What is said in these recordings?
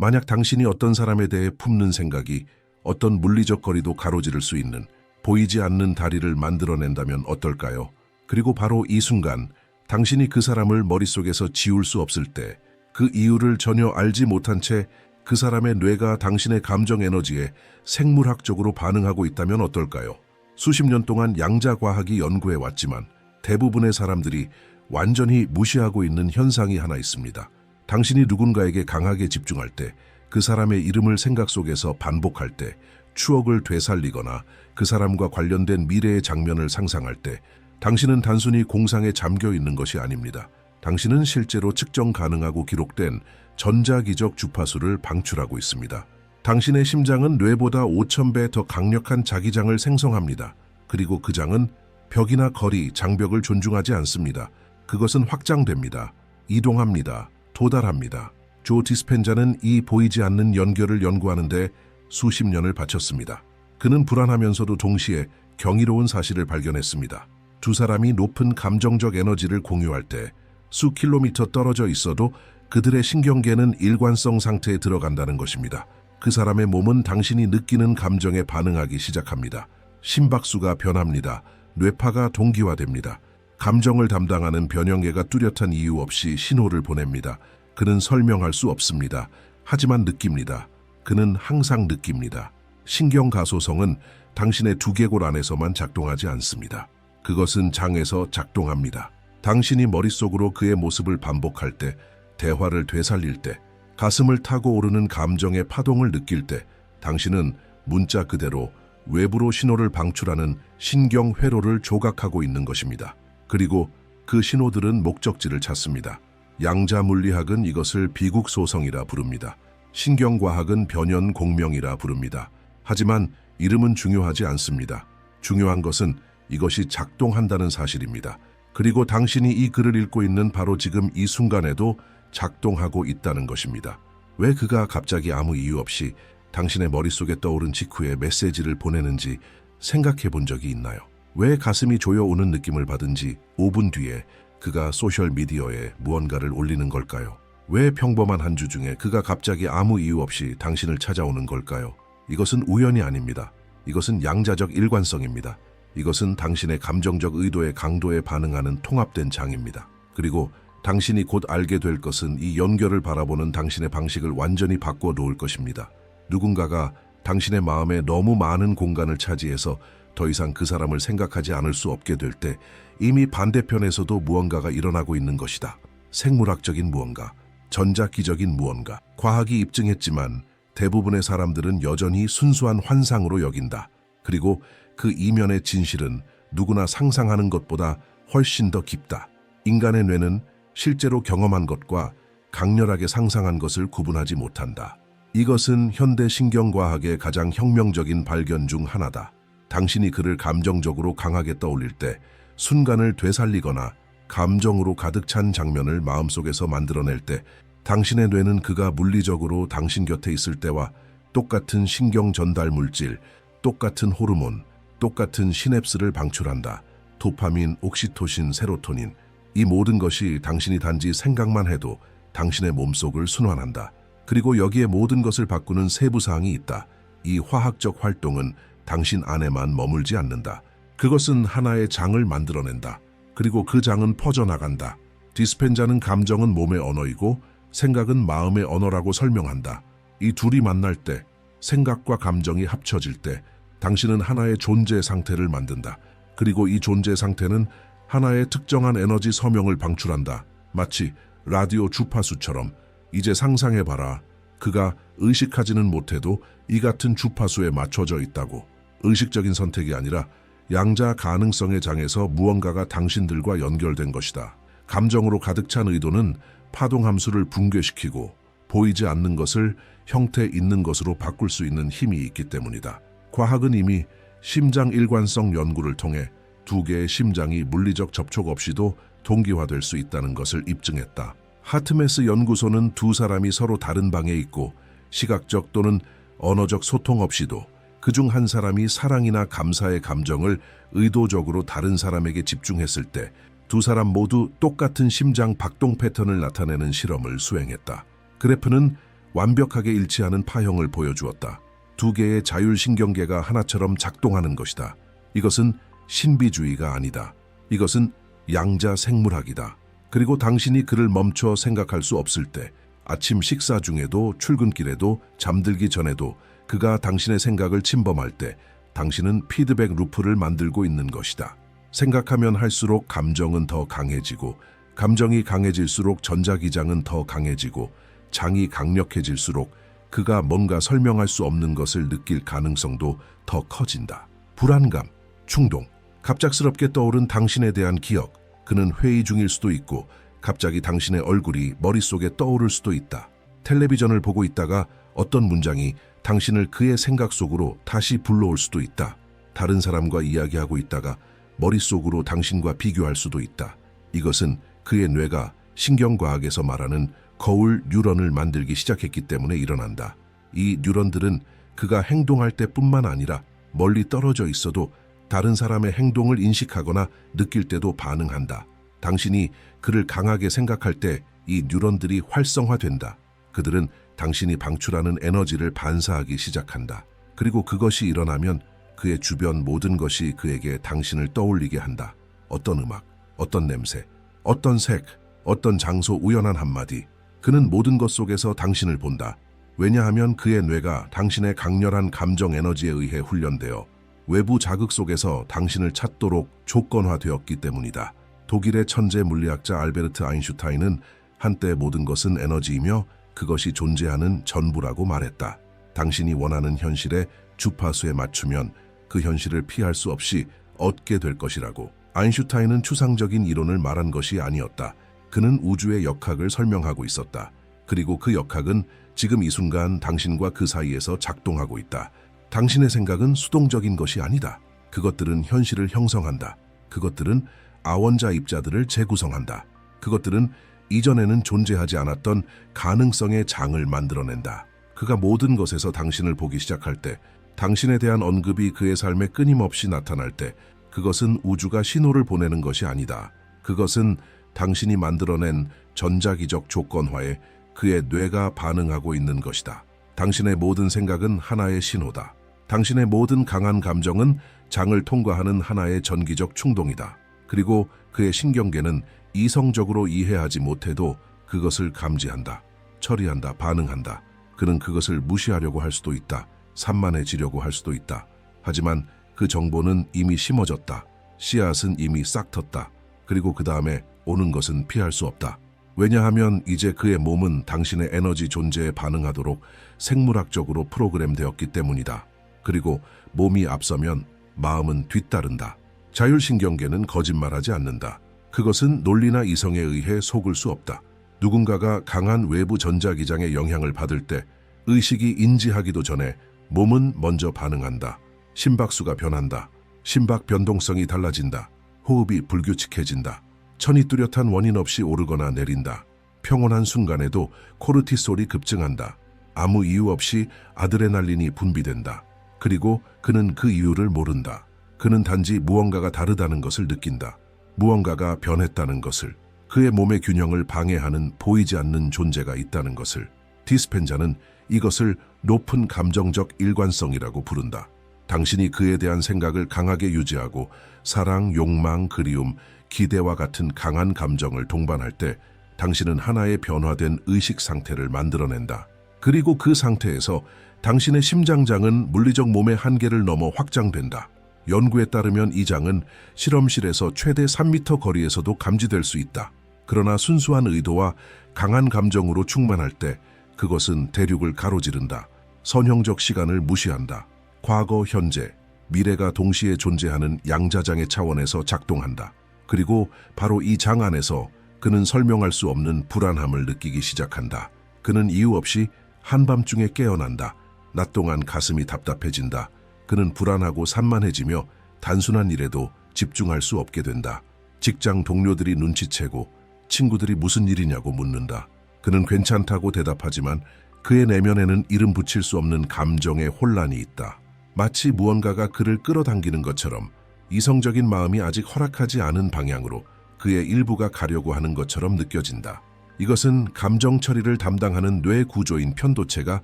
만약 당신이 어떤 사람에 대해 품는 생각이 어떤 물리적 거리도 가로지를 수 있는 보이지 않는 다리를 만들어낸다면 어떨까요? 그리고 바로 이 순간 당신이 그 사람을 머릿속에서 지울 수 없을 때 그 이유를 전혀 알지 못한 채 그 사람의 뇌가 당신의 감정 에너지에 생물학적으로 반응하고 있다면 어떨까요? 수십 년 동안 양자과학이 연구해 왔지만 대부분의 사람들이 완전히 무시하고 있는 현상이 하나 있습니다. 당신이 누군가에게 강하게 집중할 때, 그 사람의 이름을 생각 속에서 반복할 때, 추억을 되살리거나 그 사람과 관련된 미래의 장면을 상상할 때, 당신은 단순히 공상에 잠겨 있는 것이 아닙니다. 당신은 실제로 측정 가능하고 기록된 전자기적 주파수를 방출하고 있습니다. 당신의 심장은 뇌보다 5,000배 더 강력한 자기장을 생성합니다. 그리고 그 장은 벽이나 거리, 장벽을 존중하지 않습니다. 그것은 확장됩니다. 이동합니다. 도달합니다. 조 디스펜자는 이 보이지 않는 연결을 연구하는데 수십 년을 바쳤습니다. 그는 불안하면서도 동시에 경이로운 사실을 발견했습니다. 두 사람이 높은 감정적 에너지를 공유할 때 수 킬로미터 떨어져 있어도 그들의 신경계는 일관성 상태에 들어간다는 것입니다. 그 사람의 몸은 당신이 느끼는 감정에 반응하기 시작합니다. 심박수가 변합니다. 뇌파가 동기화됩니다. 감정을 담당하는 변형계가 뚜렷한 이유 없이 신호를 보냅니다. 그는 설명할 수 없습니다. 하지만 느낍니다. 그는 항상 느낍니다. 신경가소성은 당신의 두개골 안에서만 작동하지 않습니다. 그것은 장에서 작동합니다. 당신이 머릿속으로 그의 모습을 반복할 때, 대화를 되살릴 때, 가슴을 타고 오르는 감정의 파동을 느낄 때, 당신은 문자 그대로 외부로 신호를 방출하는 신경 회로를 조각하고 있는 것입니다. 그리고 그 신호들은 목적지를 찾습니다. 양자 물리학은 이것을 비국 소성이라 부릅니다. 신경과학은 변연 공명이라 부릅니다. 하지만 이름은 중요하지 않습니다. 중요한 것은 이것이 작동한다는 사실입니다. 그리고 당신이 이 글을 읽고 있는 바로 지금 이 순간에도 작동하고 있다는 것입니다. 왜 그가 갑자기 아무 이유 없이 당신의 머릿속에 떠오른 직후에 메시지를 보내는지 생각해 본 적이 있나요? 왜 가슴이 조여오는 느낌을 받은지 5분 뒤에 그가 소셜미디어에 무언가를 올리는 걸까요? 왜 평범한 한 주 중에 그가 갑자기 아무 이유 없이 당신을 찾아오는 걸까요? 이것은 우연이 아닙니다. 이것은 양자적 일관성입니다. 이것은 당신의 감정적 의도의 강도에 반응하는 통합된 장입니다. 그리고 당신이 곧 알게 될 것은 이 연결을 바라보는 당신의 방식을 완전히 바꿔 놓을 것입니다. 누군가가 당신의 마음에 너무 많은 공간을 차지해서 더 이상 그 사람을 생각하지 않을 수 없게 될 때 이미 반대편에서도 무언가가 일어나고 있는 것이다. 생물학적인 무언가, 전자기적인 무언가. 과학이 입증했지만 대부분의 사람들은 여전히 순수한 환상으로 여긴다. 그리고 그 이면의 진실은 누구나 상상하는 것보다 훨씬 더 깊다. 인간의 뇌는 실제로 경험한 것과 강렬하게 상상한 것을 구분하지 못한다. 이것은 현대 신경과학의 가장 혁명적인 발견 중 하나다. 당신이 그를 감정적으로 강하게 떠올릴 때 순간을 되살리거나 감정으로 가득 찬 장면을 마음속에서 만들어낼 때 당신의 뇌는 그가 물리적으로 당신 곁에 있을 때와 똑같은 신경 전달 물질, 똑같은 호르몬, 똑같은 시냅스를 방출한다. 도파민, 옥시토신, 세로토닌. 이 모든 것이 당신이 단지 생각만 해도 당신의 몸속을 순환한다. 그리고 여기에 모든 것을 바꾸는 세부 사항이 있다. 이 화학적 활동은 당신 안에만 머물지 않는다. 그것은 하나의 장을 만들어낸다. 그리고 그 장은 퍼져나간다. 디스펜자는 감정은 몸의 언어이고 생각은 마음의 언어라고 설명한다. 이 둘이 만날 때, 생각과 감정이 합쳐질 때, 당신은 하나의 존재 상태를 만든다. 그리고 이 존재 상태는 하나의 특정한 에너지 서명을 방출한다. 마치 라디오 주파수처럼 이제 상상해봐라. 그가 의식하지는 못해도 이 같은 주파수에 맞춰져 있다고. 의식적인 선택이 아니라 양자 가능성의 장에서 무언가가 당신들과 연결된 것이다. 감정으로 가득 찬 의도는 파동 함수를 붕괴시키고 보이지 않는 것을 형태 있는 것으로 바꿀 수 있는 힘이 있기 때문이다. 과학은 이미 심장 일관성 연구를 통해 두 개의 심장이 물리적 접촉 없이도 동기화될 수 있다는 것을 입증했다. 하트메스 연구소는 두 사람이 서로 다른 방에 있고 시각적 또는 언어적 소통 없이도 그중 한 사람이 사랑이나 감사의 감정을 의도적으로 다른 사람에게 집중했을 때 두 사람 모두 똑같은 심장 박동 패턴을 나타내는 실험을 수행했다. 그래프는 완벽하게 일치하는 파형을 보여주었다. 두 개의 자율신경계가 하나처럼 작동하는 것이다. 이것은 신비주의가 아니다. 이것은 양자 생물학이다. 그리고 당신이 그를 멈춰 생각할 수 없을 때, 아침 식사 중에도 출근길에도 잠들기 전에도 그가 당신의 생각을 침범할 때, 당신은 피드백 루프를 만들고 있는 것이다. 생각하면 할수록 감정은 더 강해지고, 감정이 강해질수록 전자기장은 더 강해지고, 장이 강력해질수록 그가 뭔가 설명할 수 없는 것을 느낄 가능성도 더 커진다. 불안감, 충동, 갑작스럽게 떠오른 당신에 대한 기억, 그는 회의 중일 수도 있고 갑자기 당신의 얼굴이 머릿속에 떠오를 수도 있다. 텔레비전을 보고 있다가 어떤 문장이 당신을 그의 생각 속으로 다시 불러올 수도 있다. 다른 사람과 이야기하고 있다가 머릿속으로 당신과 비교할 수도 있다. 이것은 그의 뇌가 신경과학에서 말하는 거울 뉴런을 만들기 시작했기 때문에 일어난다. 이 뉴런들은 그가 행동할 때뿐만 아니라 멀리 떨어져 있어도 다른 사람의 행동을 인식하거나 느낄 때도 반응한다. 당신이 그를 강하게 생각할 때 이 뉴런들이 활성화된다. 그들은 당신이 방출하는 에너지를 반사하기 시작한다. 그리고 그것이 일어나면 그의 주변 모든 것이 그에게 당신을 떠올리게 한다. 어떤 음악, 어떤 냄새, 어떤 색, 어떤 장소 우연한 한마디. 그는 모든 것 속에서 당신을 본다. 왜냐하면 그의 뇌가 당신의 강렬한 감정 에너지에 의해 훈련되어 외부 자극 속에서 당신을 찾도록 조건화되었기 때문이다. 독일의 천재 물리학자 알베르트 아인슈타인은 한때 모든 것은 에너지이며 그것이 존재하는 전부라고 말했다. 당신이 원하는 현실에 주파수에 맞추면 그 현실을 피할 수 없이 얻게 될 것이라고. 아인슈타인은 추상적인 이론을 말한 것이 아니었다. 그는 우주의 역학을 설명하고 있었다. 그리고 그 역학은 지금 이 순간 당신과 그 사이에서 작동하고 있다. 당신의 생각은 수동적인 것이 아니다. 그것들은 현실을 형성한다. 그것들은 아원자 입자들을 재구성한다. 그것들은 이전에는 존재하지 않았던 가능성의 장을 만들어낸다. 그가 모든 것에서 당신을 보기 시작할 때, 당신에 대한 언급이 그의 삶에 끊임없이 나타날 때, 그것은 우주가 신호를 보내는 것이 아니다. 그것은 당신이 만들어낸 전자기적 조건화에 그의 뇌가 반응하고 있는 것이다. 당신의 모든 생각은 하나의 신호다. 당신의 모든 강한 감정은 장을 통과하는 하나의 전기적 충동이다. 그리고 그의 신경계는 이성적으로 이해하지 못해도 그것을 감지한다. 처리한다. 반응한다. 그는 그것을 무시하려고 할 수도 있다. 산만해지려고 할 수도 있다. 하지만 그 정보는 이미 심어졌다. 씨앗은 이미 싹 텄다. 그리고 그 다음에 오는 것은 피할 수 없다. 왜냐하면 이제 그의 몸은 당신의 에너지 존재에 반응하도록 생물학적으로 프로그램되었기 때문이다. 그리고 몸이 앞서면 마음은 뒤따른다. 자율신경계는 거짓말하지 않는다. 그것은 논리나 이성에 의해 속을 수 없다. 누군가가 강한 외부 전자기장의 영향을 받을 때 의식이 인지하기도 전에 몸은 먼저 반응한다. 심박수가 변한다. 심박 변동성이 달라진다. 호흡이 불규칙해진다. 천이 뚜렷한 원인 없이 오르거나 내린다. 평온한 순간에도 코르티솔이 급증한다. 아무 이유 없이 아드레날린이 분비된다. 그리고 그는 그 이유를 모른다. 그는 단지 무언가가 다르다는 것을 느낀다. 무언가가 변했다는 것을. 그의 몸의 균형을 방해하는 보이지 않는 존재가 있다는 것을. 디스펜자는 이것을 높은 감정적 일관성이라고 부른다. 당신이 그에 대한 생각을 강하게 유지하고 사랑, 욕망, 그리움, 기대와 같은 강한 감정을 동반할 때 당신은 하나의 변화된 의식 상태를 만들어낸다. 그리고 그 상태에서 당신의 심장장은 물리적 몸의 한계를 넘어 확장된다. 연구에 따르면 이 장은 실험실에서 최대 3m 거리에서도 감지될 수 있다. 그러나 순수한 의도와 강한 감정으로 충만할 때 그것은 대륙을 가로지른다. 선형적 시간을 무시한다. 과거, 현재, 미래가 동시에 존재하는 양자장의 차원에서 작동한다. 그리고 바로 이 장 안에서 그는 설명할 수 없는 불안함을 느끼기 시작한다. 그는 이유 없이 한밤중에 깨어난다. 낮 동안 가슴이 답답해진다. 그는 불안하고 산만해지며 단순한 일에도 집중할 수 없게 된다. 직장 동료들이 눈치채고 친구들이 무슨 일이냐고 묻는다. 그는 괜찮다고 대답하지만 그의 내면에는 이름 붙일 수 없는 감정의 혼란이 있다. 마치 무언가가 그를 끌어당기는 것처럼 이성적인 마음이 아직 허락하지 않은 방향으로 그의 일부가 가려고 하는 것처럼 느껴진다. 이것은 감정 처리를 담당하는 뇌 구조인 편도체가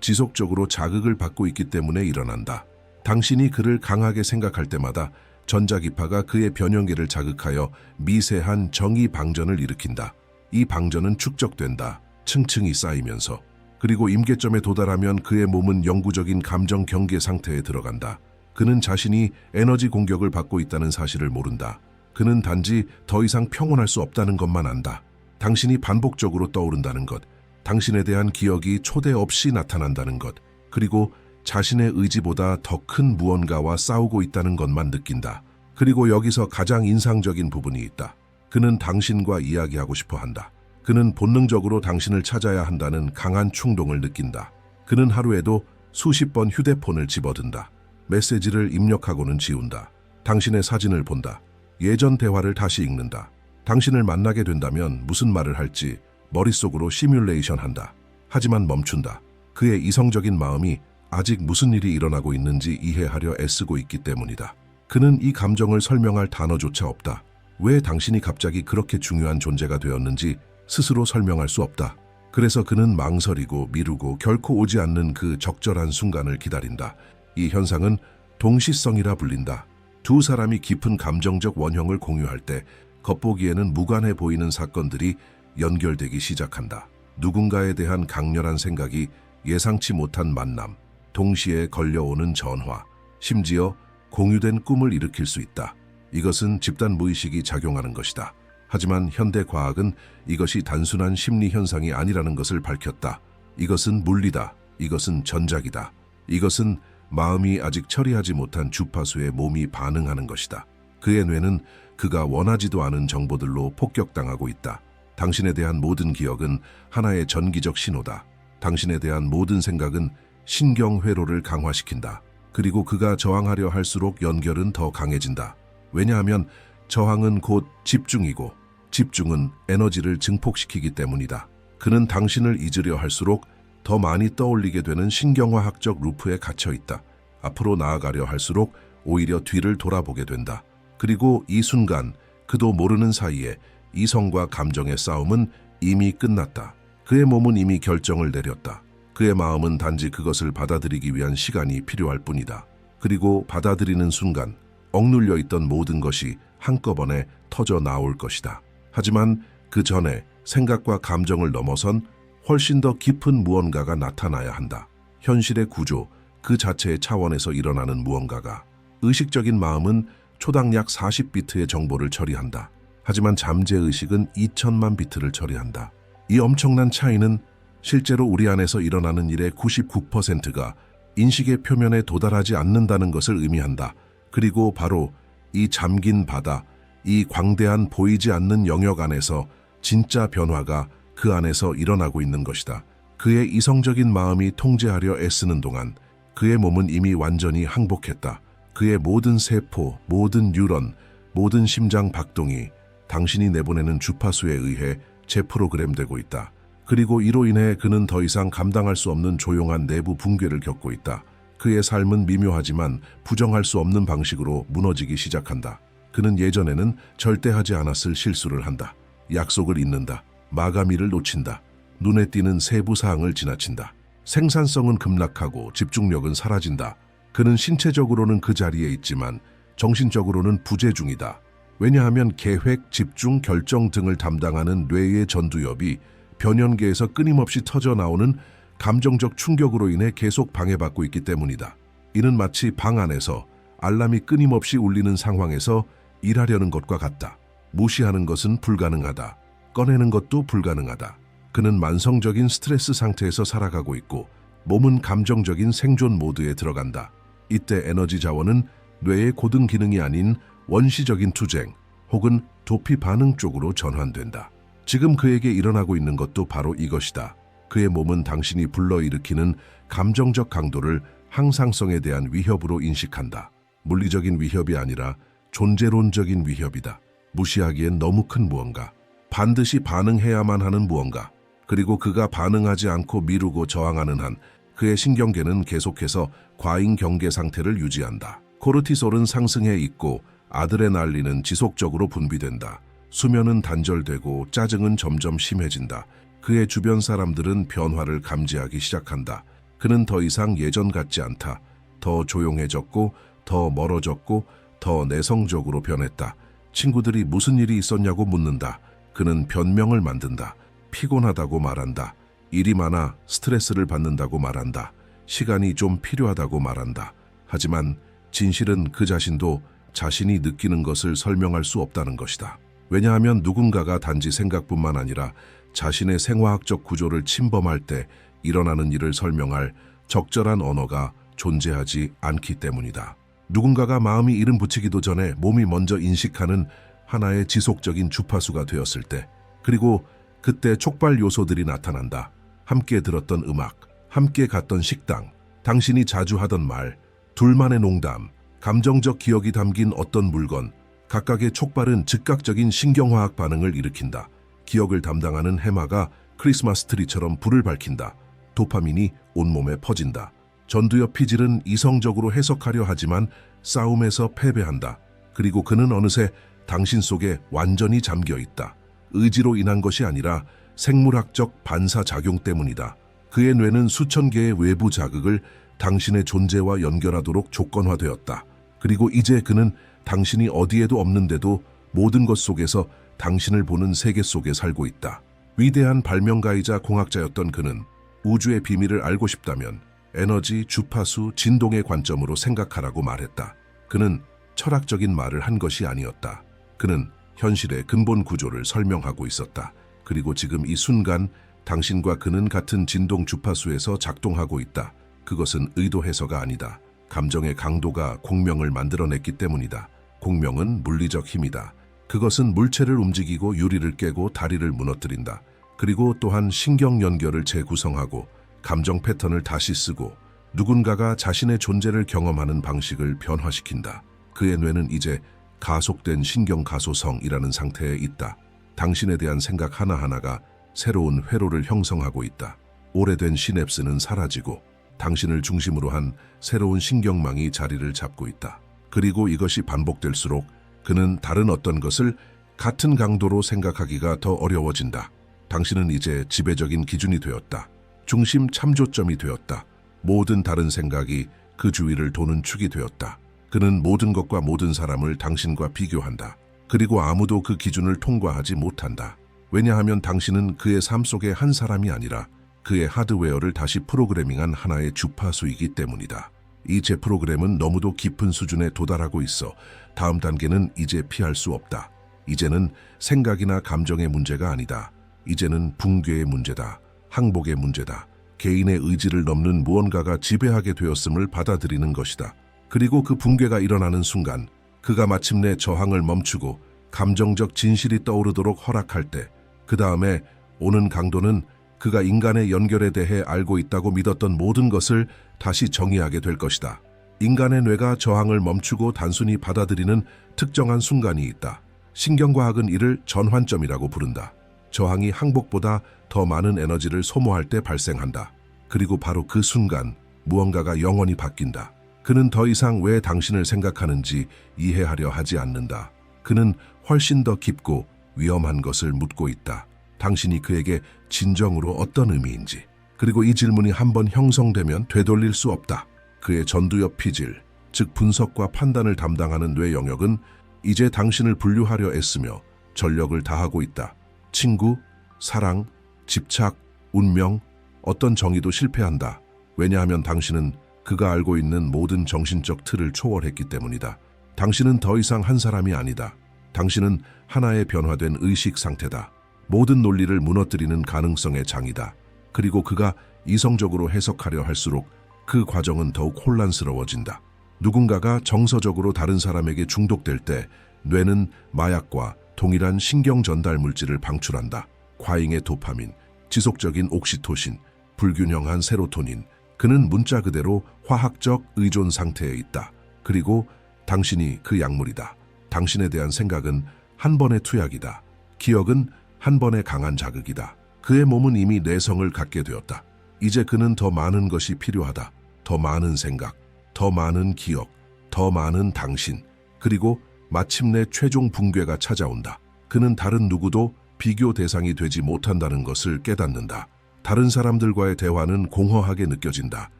지속적으로 자극을 받고 있기 때문에 일어난다. 당신이 그를 강하게 생각할 때마다 전자기파가 그의 변형계를 자극하여 미세한 정의 방전을 일으킨다. 이 방전은 축적된다. 층층이 쌓이면서. 그리고 임계점에 도달하면 그의 몸은 영구적인 감정 경계 상태에 들어간다. 그는 자신이 에너지 공격을 받고 있다는 사실을 모른다. 그는 단지 더 이상 평온할 수 없다는 것만 안다. 당신이 반복적으로 떠오른다는 것, 당신에 대한 기억이 초대 없이 나타난다는 것, 그리고 자신의 의지보다 더 큰 무언가와 싸우고 있다는 것만 느낀다. 그리고 여기서 가장 인상적인 부분이 있다. 그는 당신과 이야기하고 싶어 한다. 그는 본능적으로 당신을 찾아야 한다는 강한 충동을 느낀다. 그는 하루에도 수십 번 휴대폰을 집어든다. 메시지를 입력하고는 지운다. 당신의 사진을 본다. 예전 대화를 다시 읽는다. 당신을 만나게 된다면 무슨 말을 할지 머릿속으로 시뮬레이션 한다. 하지만 멈춘다. 그의 이성적인 마음이 아직 무슨 일이 일어나고 있는지 이해하려 애쓰고 있기 때문이다. 그는 이 감정을 설명할 단어조차 없다. 왜 당신이 갑자기 그렇게 중요한 존재가 되었는지 스스로 설명할 수 없다. 그래서 그는 망설이고 미루고 결코 오지 않는 그 적절한 순간을 기다린다. 이 현상은 동시성이라 불린다. 두 사람이 깊은 감정적 원형을 공유할 때 겉보기에는 무관해 보이는 사건들이 연결되기 시작한다. 누군가에 대한 강렬한 생각이 예상치 못한 만남, 동시에 걸려오는 전화, 심지어 공유된 꿈을 일으킬 수 있다. 이것은 집단 무의식이 작용하는 것이다. 하지만 현대 과학은 이것이 단순한 심리 현상이 아니라는 것을 밝혔다. 이것은 물리다. 이것은 전작이다. 이것은 마음이 아직 처리하지 못한 주파수에 몸이 반응하는 것이다. 그의 뇌는 그가 원하지도 않은 정보들로 폭격당하고 있다. 당신에 대한 모든 기억은 하나의 전기적 신호다. 당신에 대한 모든 생각은 신경회로를 강화시킨다. 그리고 그가 저항하려 할수록 연결은 더 강해진다. 왜냐하면 저항은 곧 집중이고 집중은 에너지를 증폭시키기 때문이다. 그는 당신을 잊으려 할수록 더 많이 떠올리게 되는 신경화학적 루프에 갇혀 있다. 앞으로 나아가려 할수록 오히려 뒤를 돌아보게 된다. 그리고 이 순간 그도 모르는 사이에 이성과 감정의 싸움은 이미 끝났다. 그의 몸은 이미 결정을 내렸다. 그의 마음은 단지 그것을 받아들이기 위한 시간이 필요할 뿐이다. 그리고 받아들이는 순간 억눌려 있던 모든 것이 한꺼번에 터져 나올 것이다. 하지만 그 전에 생각과 감정을 넘어선 훨씬 더 깊은 무언가가 나타나야 한다. 현실의 구조, 그 자체의 차원에서 일어나는 무언가가. 의식적인 마음은 초당 약 40비트의 정보를 처리한다. 하지만 잠재의식은 2천만 비트를 처리한다. 이 엄청난 차이는 실제로 우리 안에서 일어나는 일의 99%가 인식의 표면에 도달하지 않는다는 것을 의미한다. 그리고 바로 이 잠긴 바다, 이 광대한 보이지 않는 영역 안에서 진짜 변화가 그 안에서 일어나고 있는 것이다. 그의 이성적인 마음이 통제하려 애쓰는 동안 그의 몸은 이미 완전히 항복했다. 그의 모든 세포, 모든 뉴런, 모든 심장 박동이 당신이 내보내는 주파수에 의해 재프로그램되고 있다. 그리고 이로 인해 그는 더 이상 감당할 수 없는 조용한 내부 붕괴를 겪고 있다. 그의 삶은 미묘하지만 부정할 수 없는 방식으로 무너지기 시작한다. 그는 예전에는 절대 하지 않았을 실수를 한다. 약속을 잊는다. 마감일을 놓친다. 눈에 띄는 세부 사항을 지나친다. 생산성은 급락하고 집중력은 사라진다. 그는 신체적으로는 그 자리에 있지만 정신적으로는 부재 중이다. 왜냐하면 계획, 집중, 결정 등을 담당하는 뇌의 전두엽이 변연계에서 끊임없이 터져 나오는 감정적 충격으로 인해 계속 방해받고 있기 때문이다. 이는 마치 방 안에서 알람이 끊임없이 울리는 상황에서 일하려는 것과 같다. 무시하는 것은 불가능하다. 꺼내는 것도 불가능하다. 그는 만성적인 스트레스 상태에서 살아가고 있고 몸은 감정적인 생존 모드에 들어간다. 이때 에너지 자원은 뇌의 고등 기능이 아닌 원시적인 투쟁 혹은 도피 반응 쪽으로 전환된다. 지금 그에게 일어나고 있는 것도 바로 이것이다. 그의 몸은 당신이 불러일으키는 감정적 강도를 항상성에 대한 위협으로 인식한다. 물리적인 위협이 아니라 존재론적인 위협이다. 무시하기엔 너무 큰 무언가. 반드시 반응해야만 하는 무언가. 그리고 그가 반응하지 않고 미루고 저항하는 한 그의 신경계는 계속해서 과잉 경계 상태를 유지한다. 코르티솔은 상승해 있고 아드레날린은 지속적으로 분비된다. 수면은 단절되고 짜증은 점점 심해진다. 그의 주변 사람들은 변화를 감지하기 시작한다. 그는 더 이상 예전 같지 않다. 더 조용해졌고, 더 멀어졌고, 더 내성적으로 변했다. 친구들이 무슨 일이 있었냐고 묻는다. 그는 변명을 만든다. 피곤하다고 말한다. 일이 많아 스트레스를 받는다고 말한다. 시간이 좀 필요하다고 말한다. 하지만 진실은 그 자신도 자신이 느끼는 것을 설명할 수 없다는 것이다. 왜냐하면 누군가가 단지 생각뿐만 아니라 자신의 생화학적 구조를 침범할 때 일어나는 일을 설명할 적절한 언어가 존재하지 않기 때문이다. 누군가가 마음이 이름 붙이기도 전에 몸이 먼저 인식하는 하나의 지속적인 주파수가 되었을 때, 그리고 그때 촉발 요소들이 나타난다. 함께 들었던 음악, 함께 갔던 식당, 당신이 자주 하던 말, 둘만의 농담, 감정적 기억이 담긴 어떤 물건, 각각의 촉발은 즉각적인 신경화학 반응을 일으킨다. 기억을 담당하는 해마가 크리스마스 트리처럼 불을 밝힌다. 도파민이 온몸에 퍼진다. 전두엽 피질은 이성적으로 해석하려 하지만 싸움에서 패배한다. 그리고 그는 어느새 당신 속에 완전히 잠겨 있다. 의지로 인한 것이 아니라 생물학적 반사작용 때문이다. 그의 뇌는 수천 개의 외부 자극을 당신의 존재와 연결하도록 조건화되었다. 그리고 이제 그는 당신이 어디에도 없는데도 모든 것 속에서 당신을 보는 세계 속에 살고 있다. 위대한 발명가이자 공학자였던 그는 우주의 비밀을 알고 싶다면 에너지, 주파수, 진동의 관점으로 생각하라고 말했다. 그는 철학적인 말을 한 것이 아니었다. 그는 현실의 근본 구조를 설명하고 있었다. 그리고 지금 이 순간 당신과 그는 같은 진동 주파수에서 작동하고 있다. 그것은 의도해서가 아니다. 감정의 강도가 공명을 만들어냈기 때문이다. 공명은 물리적 힘이다. 그것은 물체를 움직이고 유리를 깨고 다리를 무너뜨린다. 그리고 또한 신경 연결을 재구성하고 감정 패턴을 다시 쓰고 누군가가 자신의 존재를 경험하는 방식을 변화시킨다. 그의 뇌는 이제 가속된 신경 가소성이라는 상태에 있다. 당신에 대한 생각 하나하나가 새로운 회로를 형성하고 있다. 오래된 시냅스는 사라지고 당신을 중심으로 한 새로운 신경망이 자리를 잡고 있다. 그리고 이것이 반복될수록 그는 다른 어떤 것을 같은 강도로 생각하기가 더 어려워진다. 당신은 이제 지배적인 기준이 되었다. 중심 참조점이 되었다. 모든 다른 생각이 그 주위를 도는 축이 되었다. 그는 모든 것과 모든 사람을 당신과 비교한다. 그리고 아무도 그 기준을 통과하지 못한다. 왜냐하면 당신은 그의 삶 속의 한 사람이 아니라 그의 하드웨어를 다시 프로그래밍한 하나의 주파수이기 때문이다. 이 재프로그램은 너무도 깊은 수준에 도달하고 있어 다음 단계는 이제 피할 수 없다. 이제는 생각이나 감정의 문제가 아니다. 이제는 붕괴의 문제다. 항복의 문제다. 개인의 의지를 넘는 무언가가 지배하게 되었음을 받아들이는 것이다. 그리고 그 붕괴가 일어나는 순간 그가 마침내 저항을 멈추고 감정적 진실이 떠오르도록 허락할 때 그 다음에 오는 강도는 그가 인간의 연결에 대해 알고 있다고 믿었던 모든 것을 다시 정의하게 될 것이다. 인간의 뇌가 저항을 멈추고 단순히 받아들이는 특정한 순간이 있다. 신경과학은 이를 전환점이라고 부른다. 저항이 항복보다 더 많은 에너지를 소모할 때 발생한다. 그리고 바로 그 순간 무언가가 영원히 바뀐다. 그는 더 이상 왜 당신을 생각하는지 이해하려 하지 않는다. 그는 훨씬 더 깊고 위험한 것을 묻고 있다. 당신이 그에게 진정으로 어떤 의미인지. 그리고 이 질문이 한번 형성되면 되돌릴 수 없다. 그의 전두엽 피질, 즉 분석과 판단을 담당하는 뇌 영역은 이제 당신을 분류하려 애쓰며 전력을 다하고 있다. 친구, 사랑, 집착, 운명, 어떤 정의도 실패한다. 왜냐하면 당신은 그가 알고 있는 모든 정신적 틀을 초월했기 때문이다. 당신은 더 이상 한 사람이 아니다. 당신은 하나의 변화된 의식 상태다. 모든 논리를 무너뜨리는 가능성의 장이다. 그리고 그가 이성적으로 해석하려 할수록 그 과정은 더욱 혼란스러워진다. 누군가가 정서적으로 다른 사람에게 중독될 때 뇌는 마약과 동일한 신경 전달 물질을 방출한다. 과잉의 도파민, 지속적인 옥시토신, 불균형한 세로토닌, 그는 문자 그대로 화학적 의존 상태에 있다. 그리고 당신이 그 약물이다. 당신에 대한 생각은 한 번의 투약이다. 기억은 한 번의 강한 자극이다. 그의 몸은 이미 내성을 갖게 되었다. 이제 그는 더 많은 것이 필요하다. 더 많은 생각, 더 많은 기억, 더 많은 당신, 그리고 마침내 최종 붕괴가 찾아온다. 그는 다른 누구도 비교 대상이 되지 못한다는 것을 깨닫는다. 다른 사람들과의 대화는 공허하게 느껴진다.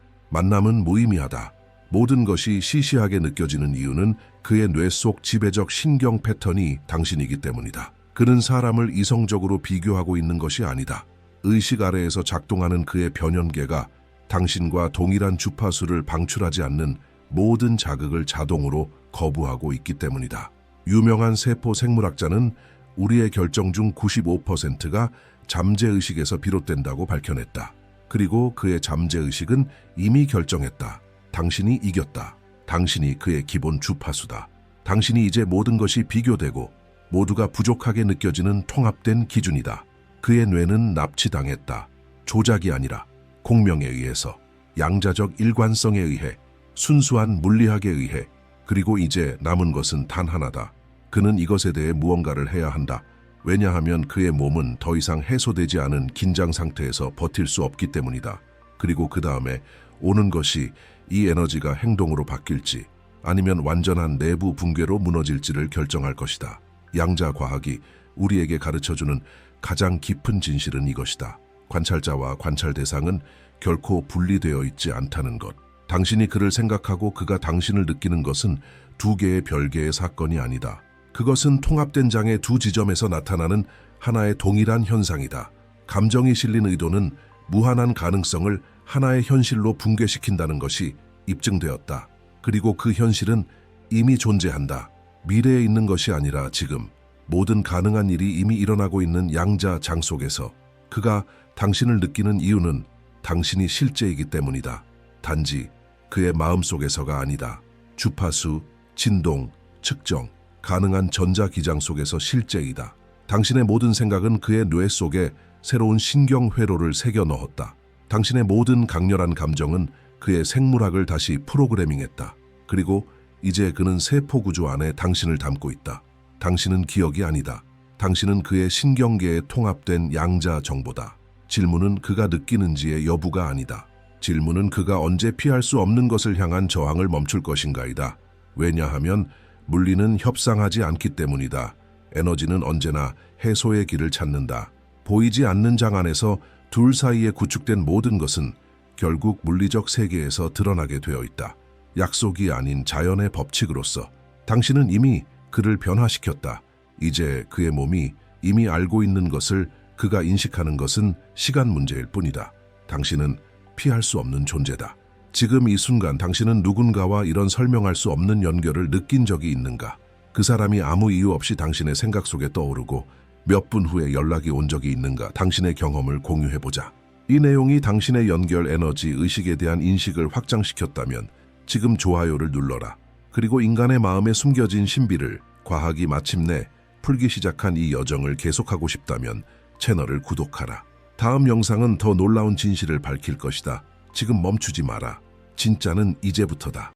만남은 무의미하다. 모든 것이 시시하게 느껴지는 이유는 그의 뇌 속 지배적 신경 패턴이 당신이기 때문이다. 그는 사람을 이성적으로 비교하고 있는 것이 아니다. 의식 아래에서 작동하는 그의 변연계가 당신과 동일한 주파수를 방출하지 않는 모든 자극을 자동으로 거부하고 있기 때문이다. 유명한 세포 생물학자는 우리의 결정 중 95%가 잠재의식에서 비롯된다고 밝혀냈다. 그리고 그의 잠재의식은 이미 결정했다. 당신이 이겼다. 당신이 그의 기본 주파수다. 당신이 이제 모든 것이 비교되고 모두가 부족하게 느껴지는 통합된 기준이다. 그의 뇌는 납치당했다. 조작이 아니라 공명에 의해서 양자적 일관성에 의해 순수한 물리학에 의해 그리고 이제 남은 것은 단 하나다. 그는 이것에 대해 무언가를 해야 한다. 왜냐하면 그의 몸은 더 이상 해소되지 않은 긴장 상태에서 버틸 수 없기 때문이다. 그리고 그 다음에 오는 것이 이 에너지가 행동으로 바뀔지 아니면 완전한 내부 붕괴로 무너질지를 결정할 것이다. 양자 과학이 우리에게 가르쳐주는 가장 깊은 진실은 이것이다. 관찰자와 관찰 대상은 결코 분리되어 있지 않다는 것. 당신이 그를 생각하고 그가 당신을 느끼는 것은 두 개의 별개의 사건이 아니다. 그것은 통합된 장의 두 지점에서 나타나는 하나의 동일한 현상이다. 감정이 실린 의도는 무한한 가능성을 하나의 현실로 붕괴시킨다는 것이 입증되었다. 그리고 그 현실은 이미 존재한다. 미래에 있는 것이 아니라 지금 모든 가능한 일이 이미 일어나고 있는 양자 장 속에서 그가 당신을 느끼는 이유는 당신이 실제이기 때문이다. 단지 그의 마음속에서가 아니다. 주파수, 진동, 측정, 가능한 전자기장 속에서 실제이다. 당신의 모든 생각은 그의 뇌 속에 새로운 신경 회로를 새겨 넣었다. 당신의 모든 강렬한 감정은 그의 생물학을 다시 프로그래밍했다. 그리고 이제 그는 세포 구조 안에 당신을 담고 있다. 당신은 기억이 아니다. 당신은 그의 신경계에 통합된 양자 정보다. 질문은 그가 느끼는지의 여부가 아니다. 질문은 그가 언제 피할 수 없는 것을 향한 저항을 멈출 것인가이다. 왜냐하면 물리는 협상하지 않기 때문이다. 에너지는 언제나 해소의 길을 찾는다. 보이지 않는 장 안에서 둘 사이에 구축된 모든 것은 결국 물리적 세계에서 드러나게 되어 있다. 약속이 아닌 자연의 법칙으로서 당신은 이미 그를 변화시켰다. 이제 그의 몸이 이미 알고 있는 것을 그가 인식하는 것은 시간 문제일 뿐이다. 당신은 피할 수 없는 존재다. 지금 이 순간 당신은 누군가와 이런 설명할 수 없는 연결을 느낀 적이 있는가? 그 사람이 아무 이유 없이 당신의 생각 속에 떠오르고 몇 분 후에 연락이 온 적이 있는가? 당신의 경험을 공유해보자. 이 내용이 당신의 연결 에너지 의식에 대한 인식을 확장시켰다면 지금 좋아요를 눌러라. 그리고 인간의 마음에 숨겨진 신비를 과학이 마침내 풀기 시작한 이 여정을 계속하고 싶다면 채널을 구독하라. 다음 영상은 더 놀라운 진실을 밝힐 것이다. 지금 멈추지 마라. 진짜는 이제부터다.